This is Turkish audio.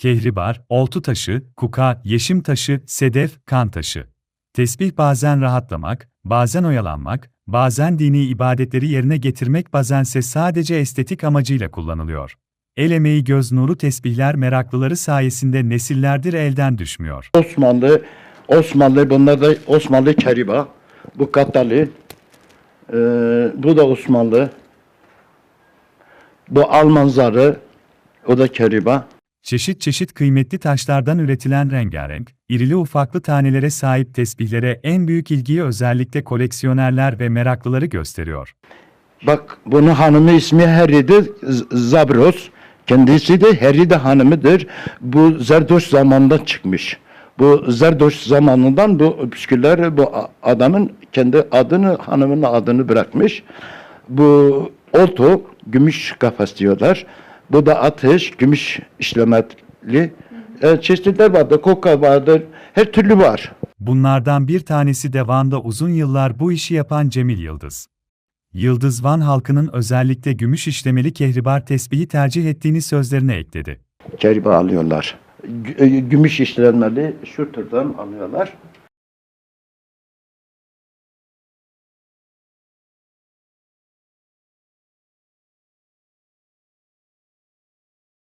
kehribar, oltu taşı, kuka, yeşim taşı, sedef, kan taşı. Tesbih bazen rahatlamak, bazen oyalanmak, bazen dini ibadetleri yerine getirmek bazense sadece estetik amacıyla kullanılıyor. El emeği göz nuru tesbihler meraklıları sayesinde nesillerdir elden düşmüyor. Osmanlı, Osmanlı bunlar da Osmanlı keriba. Bu Kattalı. Ee, bu da Osmanlı. Bu Alman zarı. O da keriba. Çeşit çeşit kıymetli taşlardan üretilen rengarenk, irili ufaklı tanelere sahip tesbihlere en büyük ilgiyi özellikle koleksiyonerler ve meraklıları gösteriyor. Bak bunun hanımı ismi Heri'dir. Z- Zabros. Kendisi de Heride hanımıdır. Bu Zerdoş zamanında çıkmış. Bu Zerdoş zamanından bu püsküller bu adamın kendi adını, hanımının adını bırakmış. Bu olto, gümüş kafes diyorlar. Bu da ateş, gümüş işlemeli. E, çeşitler vardır, koka vardır, her türlü var. Bunlardan bir tanesi de Van'da uzun yıllar bu işi yapan Cemil Yıldız. Yıldız Van halkının özellikle gümüş işlemeli kehribar tesbihi tercih ettiğini sözlerine ekledi. Keribe alıyorlar. E, Gümüş işlenmeli şu türden alıyorlar.